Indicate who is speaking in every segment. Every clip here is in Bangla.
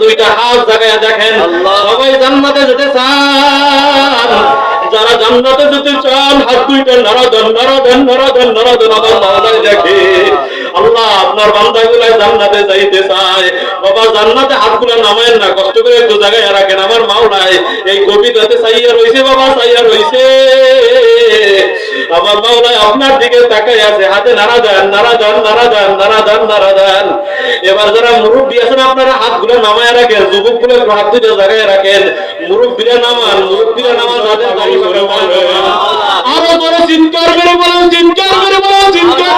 Speaker 1: দুইটা হাত জাগায় দেখেন। সবাই জান্নাতে যেতে চান। যারা জান্নাতে যেতে চান হাত দুইটা নাড়া দেন নাড়া দেন নাড়া দেন নাড়া দেন আমার মাওলাই দেখে। আল্লাহ আপনার বান্দাগুলাই জান্নাতে যাইতে চায়। বাবা, জান্নাতে হাতগুলো নামায়েন না, কষ্ট করে একটু জায়গায় রাখেন। আমার মাওলাই এই কবিতাতে চাইয়া রইছে বাবা চাইয়া রইছে। আমার মাওলাই আপনার দিকে তাকাই আছে। হাতে নাড়া দেন নাড়া দেন নাড়া দেন নাড়া দেন নাড়া দেন। এবার যারা মুরব্বী আছেন, আপনারা হাতগুলো নামায় রাখেন যুবকগুলো হাত দুটো জায়গায় রাখেন। মুরব্বীরা নামান মুরব্বীরা নামান করে বলবেন আরও করে চিৎকার করে বলেন, চিৎকার করে বলেন, চিৎকার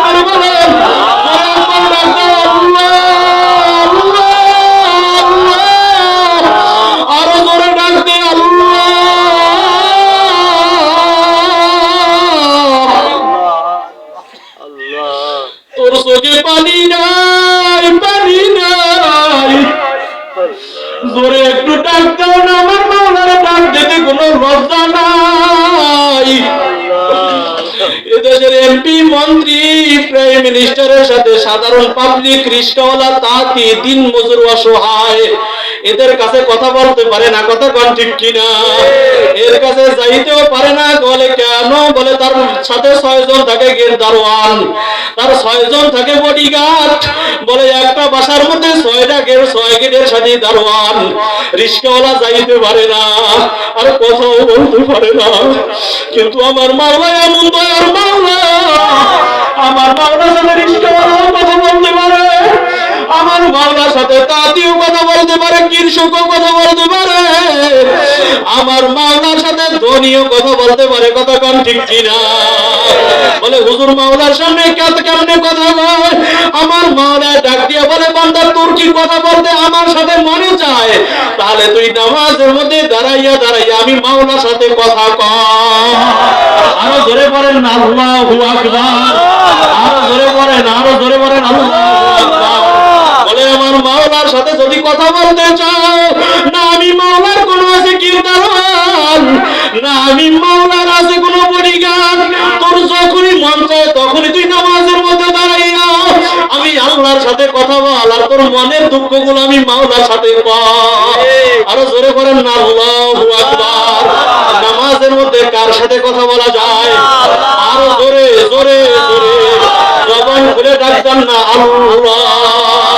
Speaker 1: মন্ত্রী প্রাইম মিনিস্টারের সাথে সাধারণ পাবলিক রিক্সাওয়ালা তাঁতি দিন মজুর অসহায়। এদের কাছে কথা বলতে পারে না, কথা কন ঠিক কিনা? এর কাছে যাইতেও পারে না, বলে কেন? বলে তার সাথে ছয়জন থাকে গেট দারোয়ান। তার ছয়জন থাকে বডিগার্ড বলে একটা বাসার মধ্যে ছয়টা গেট ছয় গেটের সাথে দারোয়ান। রিস্কাওয়ালা যাইতে পারে না, আর কথাও বলতে পারে না। কিন্তু আমার মাওলা এমন দয়ার মাওলা পারে কথা বলতে পারে। আমার মাওলার সাথে ধনীও কথা বলতে পারে, কথা কম ঠিক কিনা? বলে, হুজুর মাওলার সামনে কাত কেমনে কথা বল আমার মাওলা ডাক দিয়ে বলে, বান্দা, তোর কি কথা বলতে আমার সাথে মনে চায়? তাহলে তুই নামাজের মধ্যে দাঁড়াইয়া দাঁড়াইয়া আমি মাওলার সাথে কথা কম আরও জোরে বলেন, আল্লাহু আরও ধরে বলেন, আরও ধরে বলেন, আল্লাহু আমার মাওলার সাথে যদি কথা বলতে চাও, না আমি মাওলার কোনো আছে কীর্তন না আমি মাওলার আছে কোনো বডিগার্ড। তোর যখনই মন চায় তখনই তুই নামাজের মধ্যে দাঁড়াইয়া আমি আল্লাহর সাথে কথা বল, আর তোর মনের দুঃখগুলো আমি মাওলার সাথে আরও জোরে করেন না আল্লাহু আকবার। নামাজের মধ্যে কার সাথে কথা বলা যায়? আরও জোরে জোরে জোরে। জবান খুলে ডাকতাম না, আল্লাহ।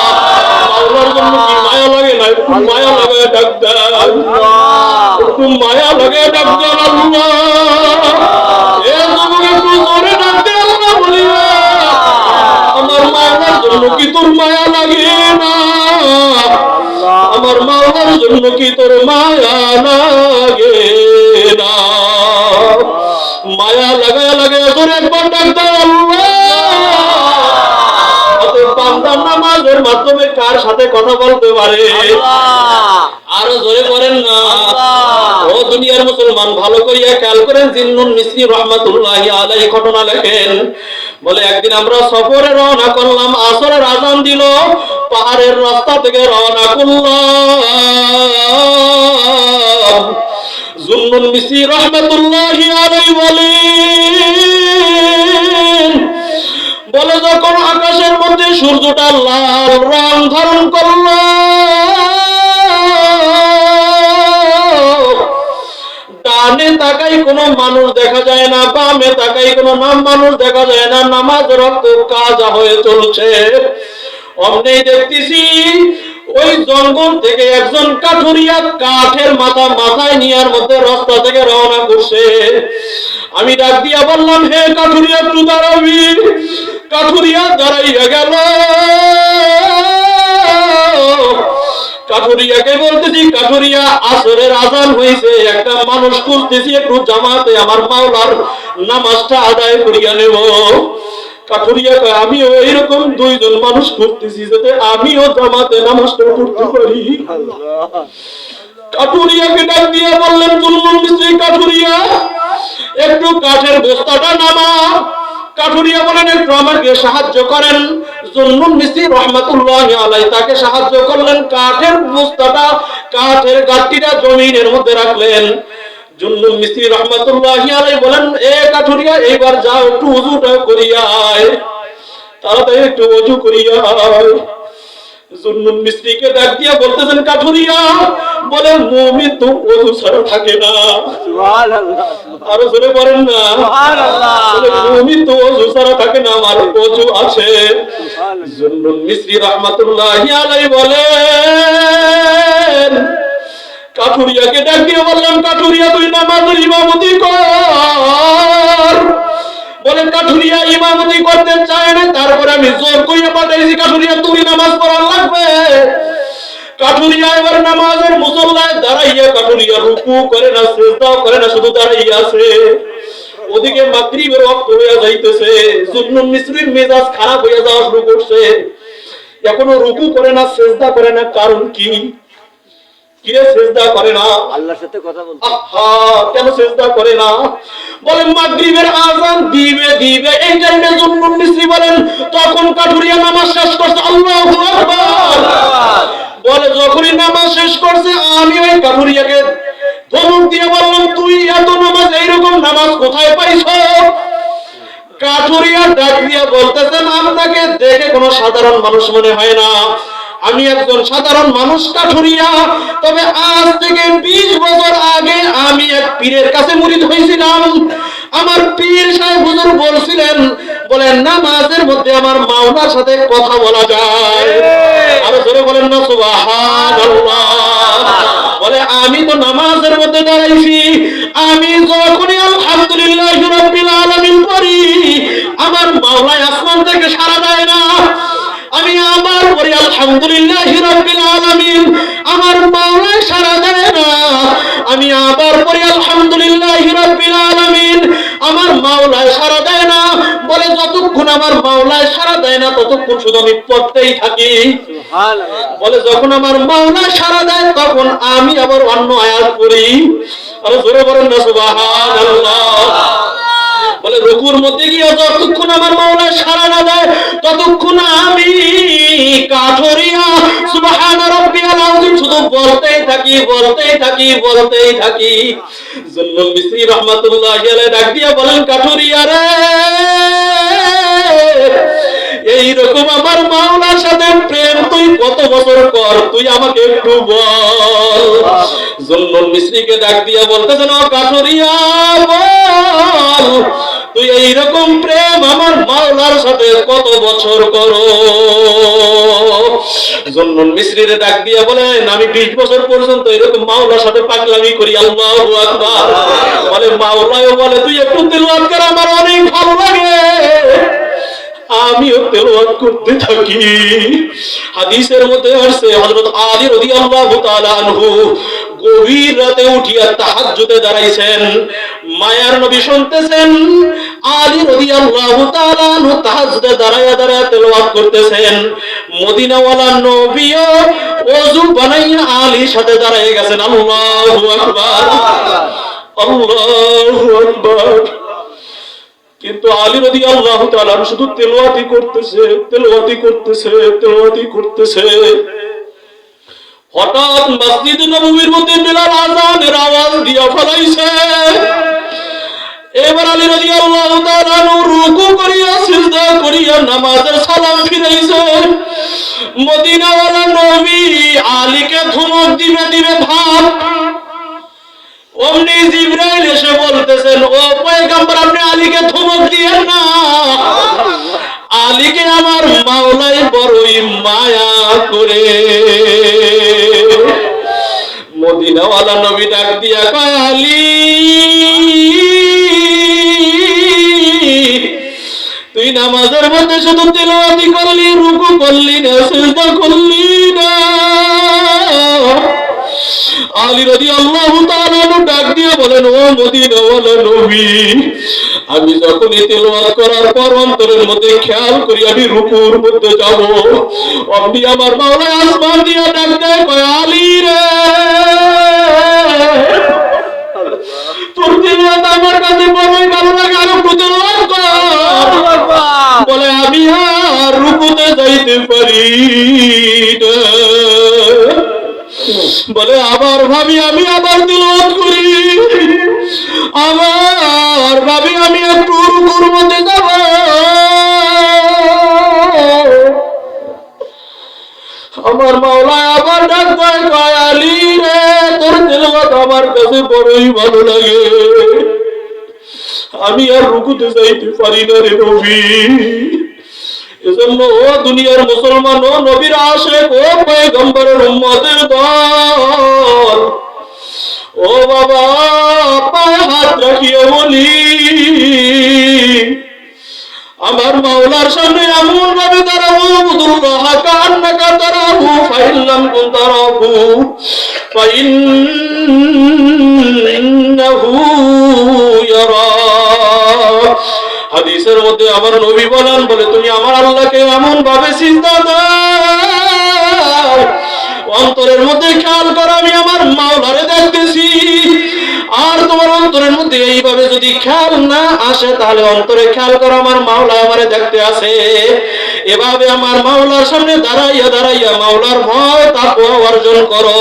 Speaker 1: আল্লাহর জন্য কি মায়া লাগে না একটু মায়া লাগে ডাক্তার একটু মায়া লাগে ডাক্তার আল্লাহ। এ যুবক একটু জোরে ডাকতে আল্লাহ বলিয়া আমার মাওলার জন্য কি তোর মায়া লাগে না? আমার মাওলার জন্য কি তোর মায়া লাগে না? মায়া লাগায় লাগে তোর একবার ডাক্তার আল্লাহ। অতএব নামাজের মাধ্যমে কার সাথে কথা বলতে পারে? আরও জোরে করেন না। ও দুনিয়ার মুসলমান ভালো করিয়া খেয়াল করেন জিন্নুন মিসরি রহমাতুল্লাহি আলাইহি ঘটনা লেখেন। বলে একদিন আমরা সফরে রওনা করলাম আসরের আজান দিল পাহাড়ের রাস্তা থেকে রওনা করলাম। জুন্নুন মিসরি রহমাতুল্লাহি আলাইহি বলেন বলে যখন আকাশের মধ্যে সূর্যটা লাল রং ধারণ করল, ডানে তাকাই কোনো মানুষ দেখা যায় না, বামে তাকাই কোনো নাম মানুষ দেখা যায় না, নামাজ রক্ত কাজ হয়ে চলছে। অমনি দেখতেছি ওই জঙ্গল থেকে একজন কাঠুরিয়া কাঠের মাথা মাথায় নিয়ার মধ্যে রাস্তা থেকে রওনা করছে। আমি ডাক দিয়া বললাম, হে কাঠুরিয়া, একটু দাঁড়াবি। কাঠুরিয়া দাঁড়াইয়া গেল। কাঠুরিয়াকে বলতেছি, কাঠুরিয়া, আসরের আজান হয়েছে একটা মানুষ খুঁজতেছি, একটু জামাতে আমার মাওলার নামাজটা আদায় করিয়া নেব। কাঠুরিয়া আমিও এইরকম দুইজন মানুষ খুঁজতেছি যাতে আমিও জামাতে নামাজটা পড়তে পারি। কাঠুরিয়াকে ডাক দিয়ে বললেন মিস্ত্রি কাঠুরিয়া একটু কাঠের বস্তাটা নামা। কাঠুরিয়া বলেন একটু আমাকে সাহায্য করেন। জন্নুল মিস্ত্রি রহমাতুল্লাহ আলাই তাকে সাহায্য করলেন। কাঠের বস্তাটা কাঠের গাঠটিটা জমিনের মধ্যে রাখলেন। জুন্নুল মিস্ত্রি রহমাতুল্লাহ আলাই বলেন এ কাঠুরিয়া এইবার যাও একটু উজুটা করিয়া আয়। তাড়াতাড়ি একটু অজু করিয়া আয়। জুন্নুন মিস্ত্রিকে ডাক দিয়া বলতেছেন কাঠুরিয়া বলে মুমিন তো ওযু ছাড়া থাকে না।
Speaker 2: সুবহানাল্লাহ
Speaker 1: আরও জোরে বলেন না।
Speaker 2: সুবহানাল্লাহ।
Speaker 1: মুমিন তো ওযু ছাড়া থাকে না আমার ওযু আছে।
Speaker 2: সুবহানাল্লাহ।
Speaker 1: মিস্ত্রি রাহমাতুল্লাহি আলাইহি বলেন কাঠুরিয়াকে ডাক দিয়ে বললাম, কাঠুরিয়া, তুই নামাজের ইমামতি কর। বলে, কাঠুরিয়া ইমামতি করতে চায় না, তারপরে আমি জোর করিয়া পাঠাইছি, কাঠুরিয়া তুই নামাজ পড়ার লাগবে। কাঠুরিয়া এবার নামাজের দাঁড়াইয়া কাঠুরিয়া রুকু করে না সেজদাও করে না, শুধু দাঁড়াইয়া ওদিকে মাগরিবের ওয়াক্ত হইয়া যাইতেছে, জুন্নুন মিসরির মেজাজ খারাপ হইয়া যাওয়া শুরু করছে। এখনও রুকু করে না সেজদা করে না, কারণ কি? কিরে সেজদা করে না?
Speaker 2: আল্লাহর সাথে কথা বলতে।
Speaker 1: আহা কেন সেজদা করে না? বলেন মাগরিবের আজান দিবে দিবে। এই টাইমে জুন্নুন মিসরি বলেন তখন কাঠুরিয়া নামাজ শেষ করছে আল্লাহু আকবার। বলে যখনই নামাজ শেষ করছে আমি ওই কাঠুরিয়াকে ধমক দিয়ে বললাম তুই এত নামাজ এইরকম নামাজ কোথায় পাইছো? কাঠুরিয়া ডাক দিয়া বলতেছেন আপনাকে দেখে কোনো সাধারণ মানুষ মনে হয় না? আমি একজন সাধারণ মানুষ কাঠুরিয়া তবে আজ থেকে বিশ বছর আগে আমি এক পীরের কাছে মুরিদ হয়েছিলাম। আমার পীর সাহেব হুজুর বলছিলেন বলেন নামাজের মধ্যে আমার মাওলার সাথে কথা বলা যায়। আরও জোরে বলেন না সুবহানাল্লাহ। বলে আমি তো নামাজের মধ্যে দাঁড়াইছি। আমি যখনই আলহামদুলিল্লাহ রাব্বিল আলামিন করি আমার মাওলায় আসমান থেকে সারা দেয় না আমি আবার করি আলহামদুলিল্লাহ রাব্বিল আলামিন আমার মাওলায় সারা দেয় না। আমি আবার করি আলহামদুলিল্লাহ রাব্বিল আলামিন। আমার মাওলায় সারা দেয় না। বলে যতক্ষণ আমার মাওলায় সারা দেয় না ততক্ষণ শুধু আমি পড়তেই থাকি। বলে যখন আমার মাওলা সারা দেয় তখন আমি আবার অন্য আয়াত করি আরও জোরে বলেন না সুবহানাল্লাহ। বলে রুকুর মধ্যে গিয়ে যতক্ষণ আমার মাওলা সারা না দেয়, ততক্ষণ আমি কাঠরিয়া, সুবহান রাব্বিয়াল আযীম শুধু বলতেই থাকি বলতেই থাকি বলতেই থাকি। জল্লুল মিসরি রাহমাতুল্লাহি আলাইহি ডাক দিয়া বলেন, কাঠরিয়া রে এই রকম আমার মাওলার সাথে প্রেম তুই কত বছর কর, তুই আমাকে একটু বল। জল্লুল মিসরিকে ডাক দিয়া বলতেছেন, ও কাঠরিয়া, বল। তুই এইরকম প্রেম আমার মাওলার সাথে কত বছর করো? জন্নুল মিশ্রির ডাক দিয়া বলেন, আমি বিশ বছর পর্যন্ত এরকম মাওলার সাথে পাগলামি করি, আল্লাহ আকবার। বলে মাওলাও বলে, তুই একটু তেলাওয়াত কর, আমার অনেক ভালো লাগে। আমিও তেলাওয়াত করতে থাকি। হাদিসের মধ্যে আসছে, হযরত আলী রাদিয়াল্লাহু তাআলা আনহু গভীর রাতে উঠিয়া তাহাজ্জুদে দাঁড়াইছেন। মায়ার নবী শুনতেছেন, আলী করতেছেন। মদিনাওয়ালা নবীও বানাইয়া আলীর সাথে গেছেন। আকবার। আকবার। কিন্তু আলী রদি আল্লাহ শুধু তেলাওয়াতি করতেছে তেলাওয়াতি করতেছে তেলাওয়াতি করতেছে। হঠাৎ মসজিদ নববীর মধ্যে বেলাল আজানের আওয়াজ দিয়া ফলাইছে। এবার আলী রদি আল্লাহ তাআলা রুকু করিয়া সিজদা করিয়া নামাজের সালাম ফিরাইছে। মদিনাওয়ালা নবী আলীকে ধমক দিবে দিবে ভাব অমনি জিব্রাইল এসে বলতেছেন, ও পয়গম্বর, আপনি আলীকে ধমক দিয়েন না। আলীকে আমার মাওলাই বড়ই মায়া করে। মদিনাওয়ালা নবী ডাক দিয়া কালি। তুই নামাজের মধ্যে শুধু তেলাওয়াতি করলি, রুকু করলি না, সিজদা করলি না। আলী ডাক দিয়ে বলেন, ও মদিনাওয়ালা নবী। আমি যখন এই তেলাওয়াত করার পর অন্তরের মধ্যে খেয়াল করি, আমি রুকুর মধ্যে যাব। আপনি আমার মাওলা আসমান দিয়ে ডাক দেয় আলী রে! তোর তেলাওয়াত আমার কাছে বড়ই ভালো লাগে আর কর। বলে, আমি আর রুকুতে যাইতে পারি বলে, আবার ভাবি আমি আবার তিলওয়াত করি। আবার ভাবি আমি একটু রুকুর মধ্যে যাব। আমার মাওলা আবার ডাক আলী রে, তোর তেলাওয়াত আমার কাছে বড়ই ভালো লাগে। আমি আর রুকুতে যাইতে পারি না রে নবী। এজন্য ও দুনিয়ার মুসলমান, ও নবীর আশেক, ও পয়গম্বরের উম্মতের দল। ও বাবা, পায়ে হাত রাখিয়ে বলি, আমার মাওলার সামনে এমন ভাবে দাঁড়াবো বুদুল্লাহ কান্নাকা তারাবু ফাইল্লাম কুন তারাবু ফাইন্নাহু ইয়ারা। হাদিসের মধ্যে আমার নবী বলেন, বলে, তুমি আমার আল্লাহকে এমন ভাবে চিন্তা দাও। অন্তরের মধ্যে খেয়াল করো, আমি আমার মাওলারে দেখতেছি। আর তোমার অন্তরের মধ্যে এইভাবে যদি খেয়াল না আসে, তাহলে অন্তরে খেয়াল করো, আমার মাওলা আমারে দেখতে আসে। এভাবে আমার মাওলার সামনে দাঁড়াইয়া দাঁড়াইয়া মাওলার ভয় তাকওয়া অর্জন করো।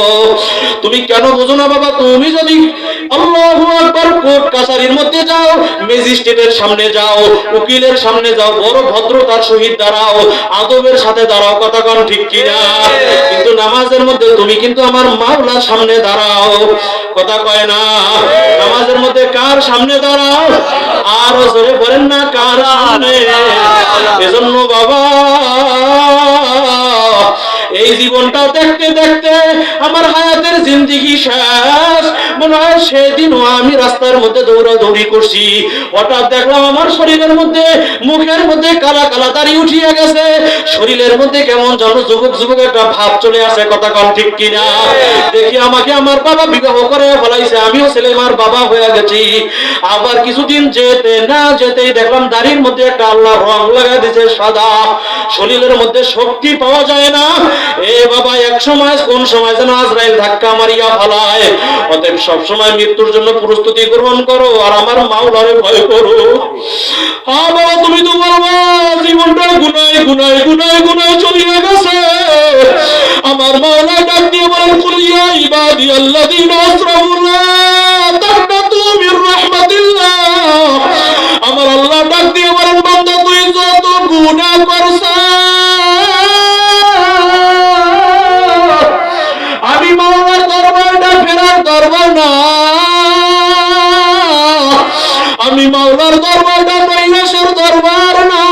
Speaker 1: তুমি কেন বুঝো না বাবা? তুমি যদি আল্লাহু আকবার কোর্ট কাছারির মধ্যে যাও, ম্যাজিস্ট্রেটের সামনে যাও, উকিলের সামনে যাও, বড় ভদ্রতার সহিত দাঁড়াও, আদবের সাথে দাঁড়াও, কথা কোন ঠিক কিনা? কিন্তু নামাজের মধ্যে তুমি কিন্তু আমার মাওলার সামনে দাঁড়াও। কথা কয় না? নামাজের মধ্যে কার সামনে দাঁড়াও? আর জোরে বলেন না কার এজন্য বাবা এই জীবনটা দেখতে দেখতে আমার হায়াতের জিন্দিগি শেষ। মনে হয় সেদিনও আমি রাস্তার মধ্যে দৌড়াদৌড়ি করছি। হঠাৎ দেখলাম আমার শরীরের মধ্যে, মুখের মধ্যে কালা কালা দাড়ি উঠিয়ে গেছে। শরীরের মধ্যে কেমন যেন যুবক যুবক একটা ভাব চলে আসে, কথা কন ঠিক কিনা? দেখি আমাকে আমার বাবা বিবাহ করে ফলাইছে, আমিও ছেলে আমার বাবা হয়ে গেছি। আবার কিছুদিন যেতে না যেতেই দেখলাম দাড়ির মধ্যে একটা আল্লাহ রং লাগা দিছে সাদা। শরীরের মধ্যে শক্তি পাওয়া যায় না। আমার আল্লাহ ডাক দিয়ে বলেন বান্দা তুই যত গুনাহ করছিস আমি মাওলার দরবারটা নৈরাসের দরবার না।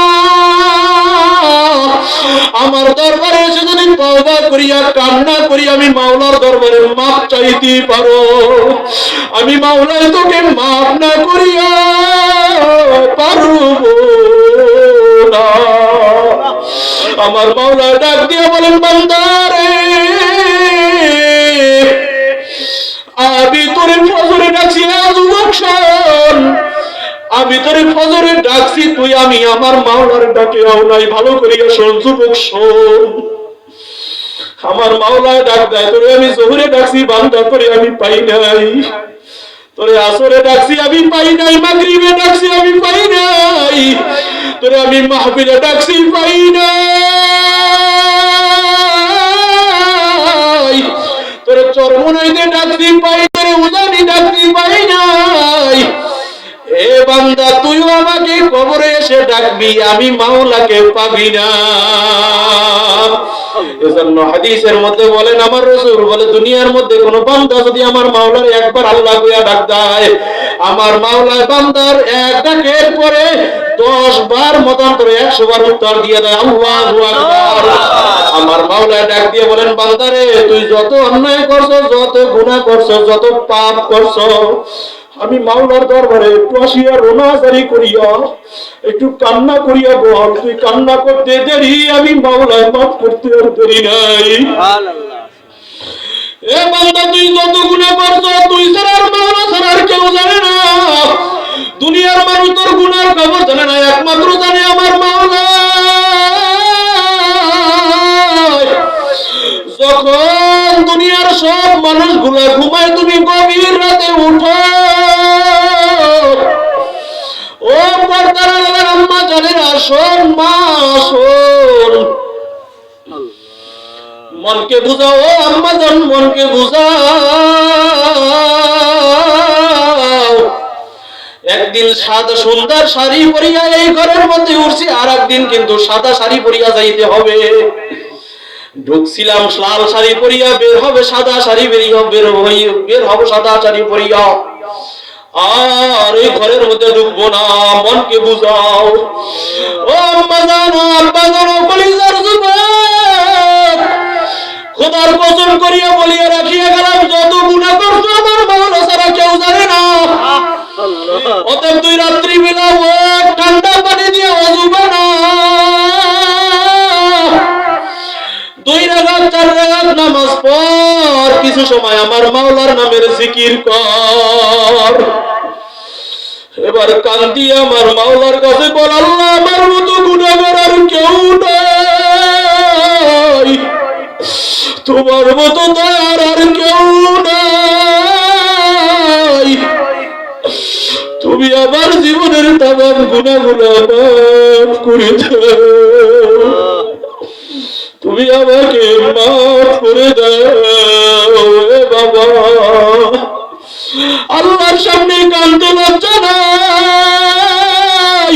Speaker 1: আমার দরবারে এসে যদি তওবা করিয়া, কান্না করি আমি মাওলার দরবারে মাপ চাইতে পারো। আমি মাওলায় তোকে মাপ না করিয়া পারব না। আমার মাওলা ডাক দিয়ে বলেন, বান্দারে। আমি তোরে ফজরে ডাকছি যুবক আমি তোরে ফজরে ডাকছি, তুই আমি আমার মাওলার ডাকে আও নাই, ভালো করিয়া শোন যুবক শোন আমার মাওলায় ডাক দেয়, তোরে আমি জোহরে ডাকছি, বান্দা তোরে আমি পাই নাই। তোরে আসরে ডাকছি, আমি পাই নাই, মাগরিবে ডাকছি, আমি পাই নাই। তোরে আমি মাহফিলে ডাকছি, পাই নাই। তোরে চরমনাইতে ডাকছি, পাই উজানি পাই নাই এ বান্দা, তুইও আমাকে কবরে এসে ডাকবি, আমি মাওলাকে পাবি না। এজন্য হাদিসের মধ্যে বলেন, আমার রসুল বলে, দুনিয়ার মধ্যে কোনো বান্দা যদি আমার মাওলার একবার আল্লাহ কইয়া ডাক দেয় আমার মাওলা বান্দার এক ডাকের পরে দশ বার মতান্তরে একশো বার উত্তর দিয়ে দেয় আল্লাহু আমার মাওলা ডাক দিয়ে বলেন বান্দারে তুই যত অন্যায় করছ যত গুনাহ করছ যত পাপ করছ আমি মাওলার দরবারে একটু আসিয়া রোনাজারি করিয়া একটু কান্না করিয়া বল। তুই কান্না করতে দেরি আমি মাওলায় মাফ করতে আর দেরি নাই। এ বান্দা তুই যত গুনাহ করছ তুই একমাত্র আমার যখন দুনিয়ার সব মানুষগুলা ঘুমায়, তুমি গভীর রাতে উঠো। ও পর্দার আম্মা জানেরা শোন মা শোন মনকে বুঝাও, আম্মা জান, মনকে বুঝাও। একদিন সাদা সুন্দর শাড়ি পরিয়া এই ঘরের মধ্যে উঠছি আর একদিন কিন্তু সাদা শাড়ি পরিয়া যাইতে হবে। ঢুকছিলাম লাল শাড়ি পরিয়া, বের হবে সাদা শাড়ি বেরিয়ে, বের হই, বের হব সাদা শাড়ি পরিয়া। আর এই ঘরের মধ্যে ঢুকবো না, মনকে বুঝাও। ও আম্মা জানো আব্বা জানো কলিজার যুবক খোদার কসম করিয়া বলিয়া রাখিয়া গেলাম অতএব দুই রাত্রি বেলা ও ঠান্ডা পানি দিয়ে অজু বানা। দুই রাগাত, চার রাগাত নামাজ পর কিছু সময় আমার মাওলার নামের জিকির কর। এবার কান্দি আমার মাওলার কাছে বল, আল্লাহ, আমার মতো গুণাগার আর কেউ নাই। তোমার মতো দয়ার আর কেউ নাই। তুমি আমার জীবনের তামাম গুণাগুলো মাফ করে তুমি আমাকে মাফ করে দাও বাবা। আল্লাহর সামনে কান্দে লজ্জা নাই।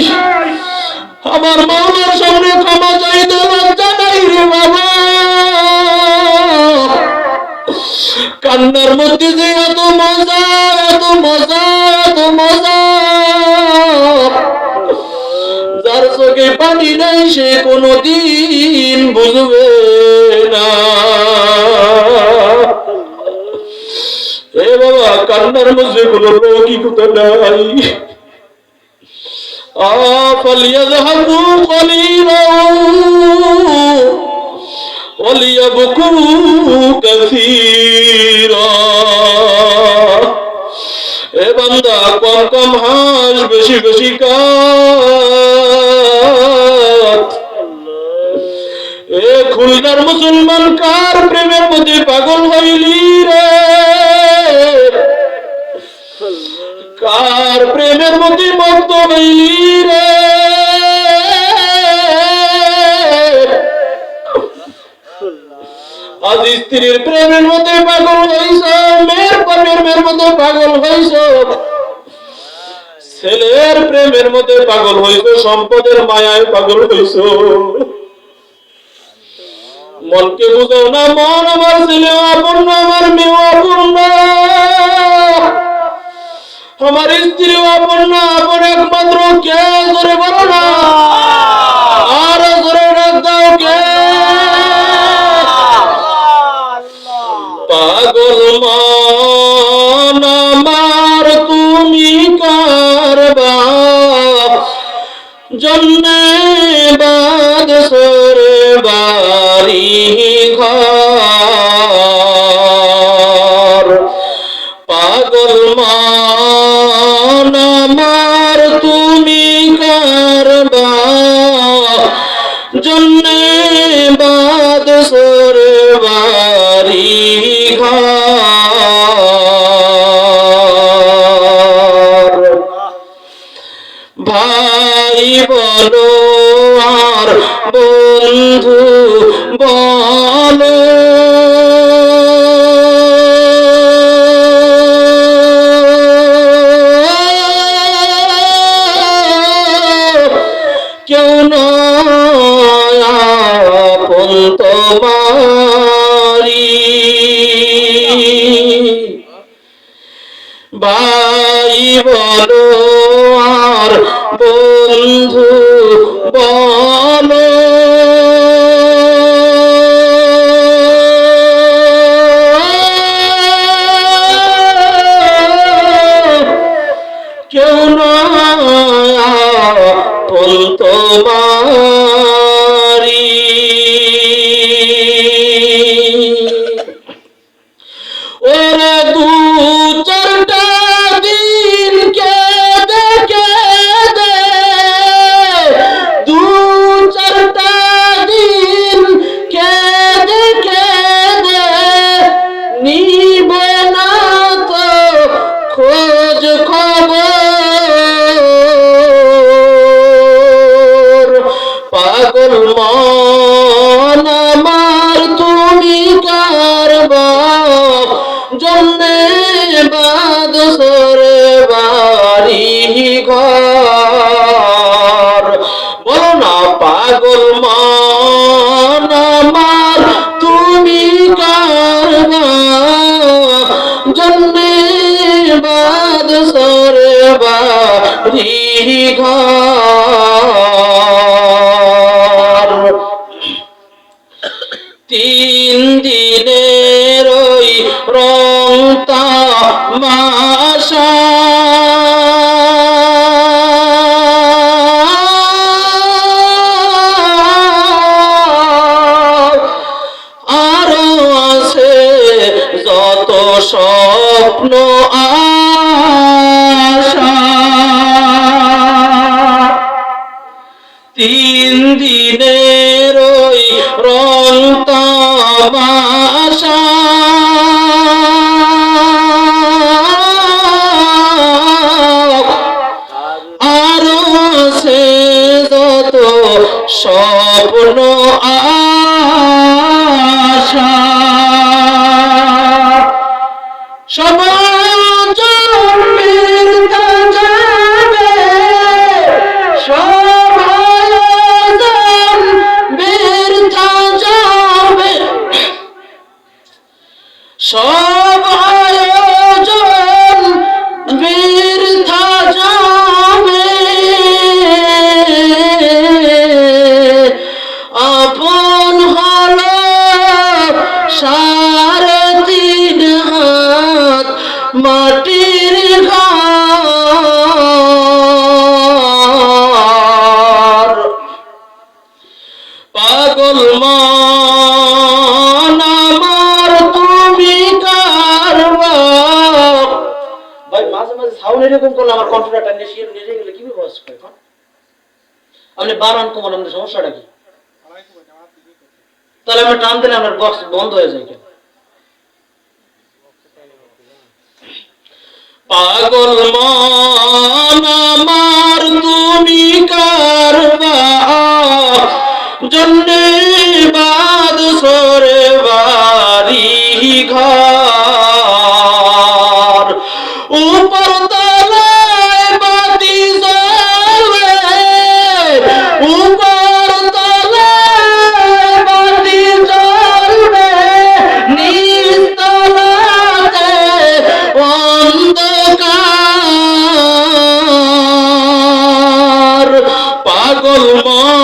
Speaker 1: আমার মাওলার সামনে ক্ষমা চাইতে লজ্জা নাই রে বাবা। কান্নার মধ্যে যে এত মজা সে কোনদিন বুঝবে না এ বাবা কান্নার মধ্যে কোনো লৌকিকতা নাই فليذهبوا قليلا وليبكوا كثيرا এ বান্দা কম কম হাস বেশি বেশি কাত মুসলমান কার প্রেমের মধ্যে পাগল হইলি রে। কার প্রেমের মধ্যে মগ্ন হইলি রে? আজ স্ত্রীর প্রেমের মধ্যে পাগল হইছ, মেয়ের প্রেমের মধ্যে পাগল হইছ। ছেলের প্রেমের মধ্যে পাগল হইছ, সম্পদের মায়ায় পাগল হইছ। মনকে বুঝাও না, মন আমার ছেলে আপন আমার মেয়ে আপন। আমার স্ত্রী আপন না আপন একমাত্র বলো তামাশা আরও আছে যত স্বপ্ন মাঝে মাঝে সাউন্ড এরকম করলে আমার কন্ট্রোলটা নেশিয়ে নেড়ে গেলে কি বস করে এখন? আপনি বানান কমান আমাদের সমস্যাটা কি? তাহলে আমরা টান দিলে আমার বক্স বন্ধ হয়ে যায় কেন? পাগল মন আমার তুমি কারবা জন্যে বাদ সরে বাড়ি ঘর।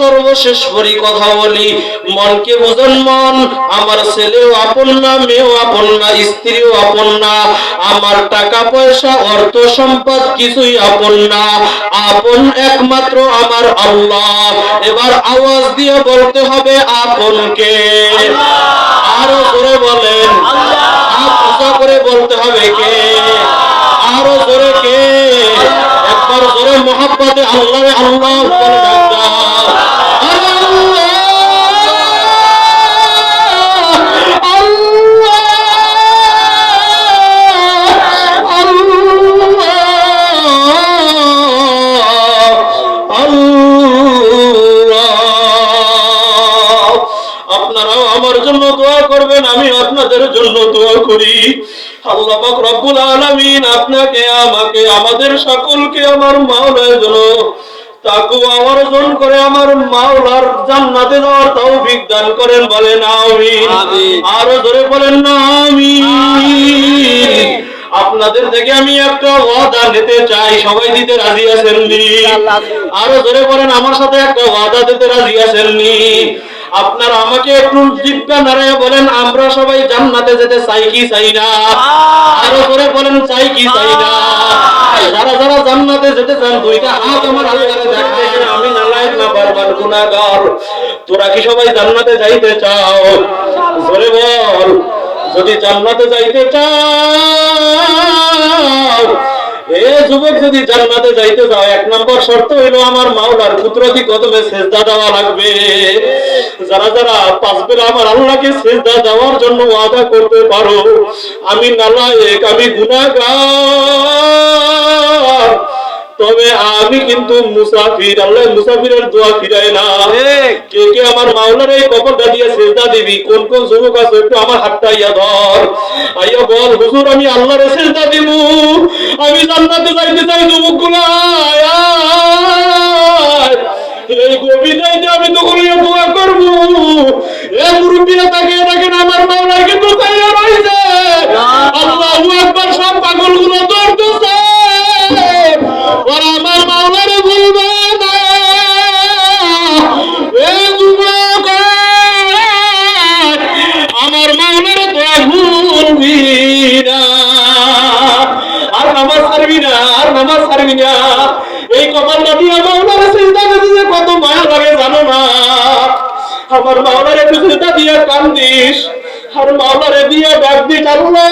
Speaker 1: সর্বশেষ পরি কথা বলি। মনকে বোঝান মন আমার ছেলেও আপন না মেয়েও আপন না স্ত্রীও আপন না। আমার টাকা পয়সা অর্থ সম্পদ কিছুই আপন না। আপন একমাত্র আমার আল্লাহ। এবার আওয়াজ দিয়ে বলতে হবে আপনকে। আরও জোরে বলেন। করে বলতে হবে কে? আরও জোরে কে? একবার জোরে মোহাব্বতে আল্লাহ। আল্লাহ, দোয়া করবেন আমি আপনাদের জন্য দোয়া করি। আল্লাহ পাক রব্বুল আলামিন আপনাকে আমাকে আমাদের সকলকে আমার মাওলায় যেন তাকুয়া অর্জন করে আমার মাওলার জান্নাতে যাওয়ার তৌফিক দান করেন বলেন আমিন। আরও জোরে বলেন না আমিন। আপনাদের থেকে আমি একটা ওয়াদা নিতে চাই সবাই দিতে রাজি আছেন নি? আরও জোরে বলেন আমার সাথে একটা ওয়াদা দিতে রাজি আছেন নি? আপনারা আমাকে একটু জিজ্ঞা নাড়ায় বলেন আমরা সবাই জান্নাতে যেতে চাই কি চাই না? আরও করে বলেন চাই কি চাই না? যারা যারা জান্নাতে যেতে চান দুইটা হাত আমার আল্লাহরে দেখায় আমি নালায়েক না বারবার গুনাহগার। তোরা কি সবাই জান্নাতে যাইতে চাও? জোরে বল। যদি জান্নাতে যাইতে চাও এ যুবক যদি জান্নাতে যাইতে চাও এক নম্বর শর্ত হইল আমার মাওলার কুদরতি কদমে সেজদা দেওয়া লাগবে। যারা যারা পাঁচ বেলা আমার আল্লাহকে সেজদা দেওয়ার জন্য ওয়াদা করতে পারো, আমি নালায়েক, আমি গুনাহগার। তবে আমি কিন্তু মুসাফির আল্লাহ মুসাফিরের দোয়া ফিরায় না। কে কে আমার মাওলার এই কপালটা দিয়ে সেজদা দিবি কোন কোন যুবক আছে একটু আমার হাতটা ইয়া ধর। আইয়া বল হুজুর আমি আল্লাহরে সেজদা দিব। আমি জান্নাতে যাইতে চাই যুবকগুলা এই গভীর রাইতে আমি তো করে দোয়া করব। এ মুরব্বিরা তাকে দেখেন আমার মাওলা কিন্তু চাইয়া রইছে আল্লাহু আকবার সব পাগলগুলো দৌড়তেছে ওরা আমার মাওলারে ভুলবে না। এ যুবক আমার মাওলারে দোয়া ভুলবি না। আর নামাজ ছাড়বি না, আর নামাজ ছাড়বি এই কপালটা দিয়ে মাওলারে চিন্তা করতে কত মায়া লাগে, জানো না আমার মাওলারে একটু চিন্তা দিয়ে কান্দিস, আর মাওলারে দিয়ে ডাক দিস আল্লাহ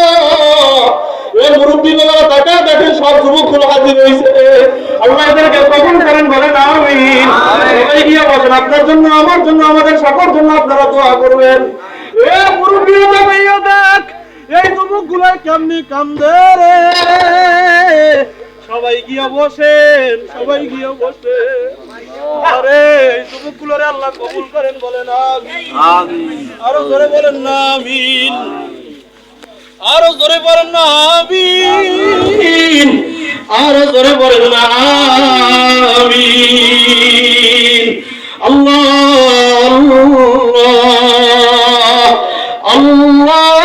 Speaker 1: এই মুরব্বী বাবা টাকা দেখেন সব যুবকগুলো হাজির হয়েছে। আল্লাহ এদেরকে কখন করেন বলেন আমিন। সবাই গিয়ে বসেন আপনার জন্য আমার জন্য আমাদের সকল জন্য আপনারা দোয়া করবেন। এ মুরব্বী দেখ এই যুবকগুলো কেমনি কান্দে রে। সবাই গিয়া বসেন সবাই গিয়া বসে আরে যুবক গুলোরে আল্লাহ কবুল করেন বলেন আমিন। আরও জোরে বলেন না আমিন। আরও জোরে বলেন না আমিন। আরও জোরে বলেন না আমিন। আল্লাহ আল্লাহ